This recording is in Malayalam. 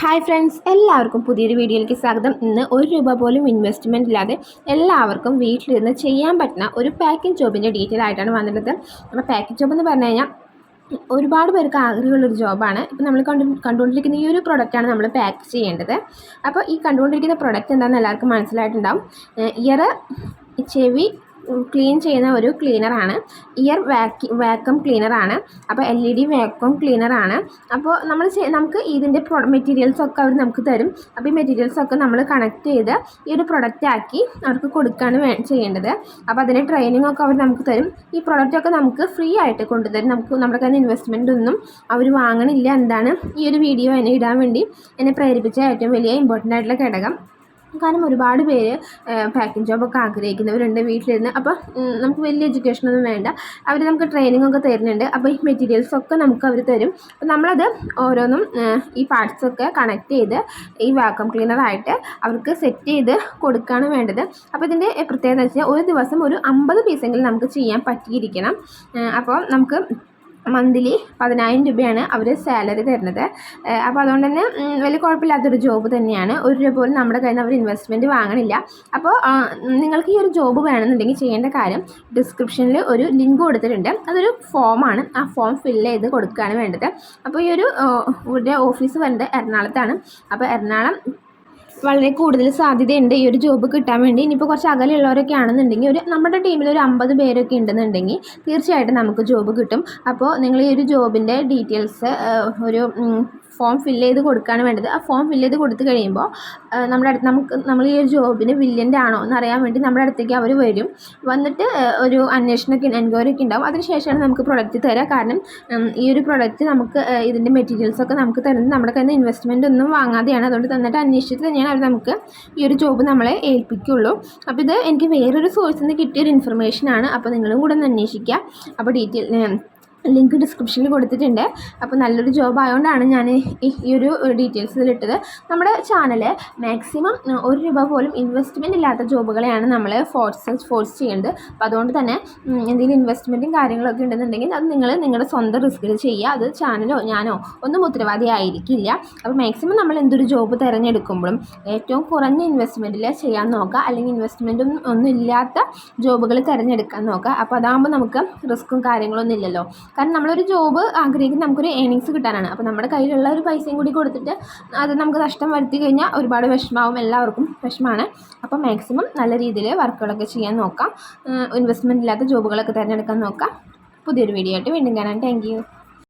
ഹായ് ഫ്രണ്ട്സ് എല്ലാവർക്കും പുതിയൊരു വീഡിയോയിലേക്ക് സ്വാഗതം. ഇന്ന് ഒരു രൂപ പോലും ഇൻവെസ്റ്റ്മെന്റ് ഇല്ലാതെ എല്ലാവർക്കും വീട്ടിലിരുന്ന് ചെയ്യാൻ പറ്റുന്ന ഒരു പാക്കിംഗ് ജോബിന്റെ ഡീറ്റെയിൽ ആയിട്ടാണ് വന്നിട്ടുള്ളത്. അപ്പോൾ പാക്കിംഗ് ജോബ് എന്ന് പറഞ്ഞു കഴിഞ്ഞാൽ ഒരുപാട് പേർക്ക് ആഗ്രഹമുള്ളൊരു ജോബാണ് ഇപ്പോൾ നമ്മൾ കണ്ടു കണ്ടുകൊണ്ടിരിക്കുന്ന ഈ ഒരു പ്രൊഡക്റ്റാണ് നമ്മൾ പാക്ക് ചെയ്യേണ്ടത്. അപ്പോൾ ഈ കണ്ടുകൊണ്ടിരിക്കുന്ന പ്രൊഡക്റ്റ് എന്താണെന്ന് എല്ലാവർക്കും മനസ്സിലായിട്ടുണ്ടാവും. ഇയർ ചെവി ക്ലീൻ ചെയ്യുന്ന ഒരു ക്ലീനറാണ് ഇയർ വാക്കി വാക്വം ക്ലീനറാണ് അപ്പോൾ എൽ ഇ ഡി വാക്വം ക്ലീനറാണ് അപ്പോൾ നമ്മൾ നമുക്ക് ഇതിന്റെ പ്രൊ മെറ്റീരിയൽസൊക്കെ അവർ നമുക്ക് തരും. അപ്പോൾ ഈ മെറ്റീരിയൽസൊക്കെ നമ്മൾ കണക്ട് ചെയ്ത് ഈ ഒരു പ്രൊഡക്റ്റാക്കി അവർക്ക് കൊടുക്കുകയാണ് വേ ചെയ്യേണ്ടത്. അപ്പോൾ അതിന്റെ ട്രെയിനിങ് ഒക്കെ അവർ നമുക്ക് തരും. ഈ പ്രൊഡക്റ്റൊക്കെ നമുക്ക് ഫ്രീ ആയിട്ട് കൊണ്ടുതരും. നമുക്ക് നമ്മുടെ കയ്യിൽ ഇൻവെസ്റ്റ്മെന്റ് ഒന്നും അവർ വാങ്ങണില്ല. എന്താണ്? ഈ ഒരു വീഡിയോ എന്നെ ഇടാൻ വേണ്ടി എന്നെ പ്രേരിപ്പിച്ച ഏറ്റവും വലിയ ഇമ്പോർട്ടന്റ് ആയിട്ടുള്ള ഘടകം. കാരണം ഒരുപാട് പേര് പാക്കിംഗ് ജോബൊക്കെ ആഗ്രഹിക്കുന്നവരുണ്ട് വീട്ടിലിരുന്ന്. അപ്പോൾ നമുക്ക് വലിയ എഡ്യൂക്കേഷനൊന്നും വേണ്ട. അവർ നമുക്ക് ട്രെയിനിങ് ഒക്കെ തരുന്നുണ്ട്. അപ്പോൾ ഈ മെറ്റീരിയൽസ് ഒക്കെ നമുക്ക് അവർ തരും. അപ്പോൾ നമ്മളത് ഓരോന്നും ഈ പാർട്സൊക്കെ കണക്ട് ചെയ്ത് ഈ വാക്വം ക്ലീനറായിട്ട് അവർക്ക് സെറ്റ് ചെയ്ത് കൊടുക്കുകയാണ് വേണ്ടത്. അപ്പോൾ ഇതിന്റെ പ്രത്യേകത വെച്ചാൽ ഒരു ദിവസം ഒരു അമ്പത് പീസെങ്കിലും നമുക്ക് ചെയ്യാൻ പറ്റിയിരിക്കണം. അപ്പോൾ നമുക്ക് മന്ത്ലി പതിനായിരം രൂപയാണ് അവർ സാലറി തരുന്നത്. അപ്പോൾ അതുകൊണ്ട് തന്നെ വലിയ കുഴപ്പമില്ലാത്തൊരു ജോബ് തന്നെയാണ്. ഒരു രൂപ പോലും നമ്മുടെ കയ്യിൽ നിന്ന് അവർ ഇൻവെസ്റ്റ്മെന്റ് വാങ്ങണില്ല. അപ്പോൾ നിങ്ങൾക്ക് ഈ ഒരു ജോബ് വേണമെന്നുണ്ടെങ്കിൽ ചെയ്യേണ്ട കാര്യം ഡിസ്ക്രിപ്ഷനിൽ ഒരു ലിങ്ക് കൊടുത്തിട്ടുണ്ട്. അതൊരു ഫോമാണ് ആ ഫോം ഫില്ല് ചെയ്ത് കൊടുക്കുകയാണ് വേണ്ടത്. അപ്പോൾ ഈ ഒരു ഇവിടെ ഓഫീസ് വരുന്നത് എറണാകുളത്താണ്. അപ്പോൾ എറണാകുളം വളരെ കൂടുതൽ സാധ്യതയുണ്ട് ഈ ഒരു ജോബ് കിട്ടാൻ വേണ്ടി. ഇനിയിപ്പോൾ കുറച്ച് അകലെയുള്ളവരൊക്കെ ആണെന്നുണ്ടെങ്കിൽ ഒരു നമ്മുടെ ടീമിൽ ഒരു അമ്പത് പേരൊക്കെ ഉണ്ടെന്നുണ്ടെങ്കിൽ തീർച്ചയായിട്ടും നമുക്ക് ജോബ് കിട്ടും. അപ്പോൾ നിങ്ങൾ ഈ ഒരു ജോബിന്റെ ഡീറ്റെയിൽസ് ഒരു ഫോം ഫില്ല് ചെയ്ത് കൊടുക്കുകയാണ് വേണ്ടത്. ആ ഫോം ഫില്ല് ചെയ്ത് കൊടുത്തു കഴിയുമ്പോൾ നമ്മുടെ അടുത്ത് നമുക്ക് നമ്മൾ ഈ ഒരു ജോബിന് വില്യന്റെ ആണോ എന്ന് അറിയാൻ വേണ്ടി നമ്മുടെ അടുത്തേക്ക് അവർ വരും. വന്നിട്ട് ഒരു അന്വേഷണമൊക്കെ എൻക്വയറി ഒക്കെ ഉണ്ടാവും. അതിനുശേഷമാണ് നമുക്ക് പ്രൊഡക്റ്റ് തരിക കാരണം ഈ ഒരു പ്രൊഡക്റ്റ് നമുക്ക് ഇതിന്റെ മെറ്റീരിയൽസൊക്കെ നമുക്ക് തരുന്നത് നമ്മുടെ കയ്യിൽ നിന്ന് ഇൻവെസ്റ്റ്മെന്റ് ഒന്നും വാങ്ങാതെയാണ്. അതുകൊണ്ട് തന്നിട്ട് അന്വേഷിച്ചിട്ട് തന്നെയാണ് അവർ നമുക്ക് ഈ ഒരു ജോബ് നമ്മളെ ഏൽപ്പിക്കുള്ളൂ. അപ്പോൾ ഇത് എനിക്ക് വേറൊരു സോഴ്സിൽ നിന്ന് കിട്ടിയൊരു ഇൻഫർമേഷനാണ് അപ്പോൾ നിങ്ങളും കൂടെ ഒന്ന് അന്വേഷിക്കുക. അപ്പോൾ ഡീറ്റെയിൽ ലിങ്ക് ഡിസ്ക്രിപ്ഷനിൽ കൊടുത്തിട്ടുണ്ട്. അപ്പോൾ നല്ലൊരു ജോബ് ആയതുകൊണ്ടാണ് ഞാൻ ഈ ഒരു ഡീറ്റെയിൽസ് ഇതിലിട്ടത് നമ്മുടെ ചാനൽ മാക്സിമം ഒരു രൂപ പോലും ഇൻവെസ്റ്റ്മെന്റ് ഇല്ലാത്ത ജോബുകളെയാണ് നമ്മൾ ഫോഴ്സ് ഫോഴ്സ് ചെയ്യേണ്ടത് അപ്പോൾ അതുകൊണ്ട് തന്നെ എന്തെങ്കിലും ഇൻവെസ്റ്റ്മെന്റും കാര്യങ്ങളൊക്കെ ഉണ്ടെന്നുണ്ടെങ്കിൽ അത് നിങ്ങൾ നിങ്ങളുടെ സ്വന്തം റിസ്കിൽ ചെയ്യുക. അത് ചാനലോ ഞാനോ ഒന്നും ഉത്തരവാദി ആയിരിക്കില്ല അപ്പോൾ മാക്സിമം നമ്മൾ എന്തൊരു ജോബ് തിരഞ്ഞെടുക്കുമ്പോഴും ഏറ്റവും കുറഞ്ഞ ഇൻവെസ്റ്റ്മെന്റിൽ ചെയ്യാൻ നോക്കുക. അല്ലെങ്കിൽ ഇൻവെസ്റ്റ്മെന്റും ഒന്നും ഇല്ലാത്ത ജോബുകൾ തിരഞ്ഞെടുക്കാൻ നോക്കുക. അപ്പോൾ അതാകുമ്പോൾ നമുക്ക് റിസ്ക്കും കാര്യങ്ങളൊന്നും ഇല്ലല്ലോ. കാരണം നമ്മളൊരു ജോബ് ആഗ്രഹിക്കുന്ന നമുക്കൊരു ഏണിങ്സ് കിട്ടാനാണ്. അപ്പോൾ നമ്മുടെ കയ്യിലുള്ള ഒരു പൈസയും കൂടി കൊടുത്തിട്ട് അത് നമുക്ക് നഷ്ടം വരുത്തി കഴിഞ്ഞാൽ ഒരുപാട് വിഷമാവും. എല്ലാവർക്കും വിഷമമാണ് അപ്പോൾ മാക്സിമം നല്ല രീതിയിൽ വർക്കുകളൊക്കെ ചെയ്യാൻ നോക്കാം. ഇൻവെസ്റ്റ്മെന്റ് ഇല്ലാത്ത ജോബുകളൊക്കെ തിരഞ്ഞെടുക്കാൻ നോക്കാം. പുതിയൊരു വീഡിയോ ആയിട്ട് വീണ്ടും കാണാം. താങ്ക്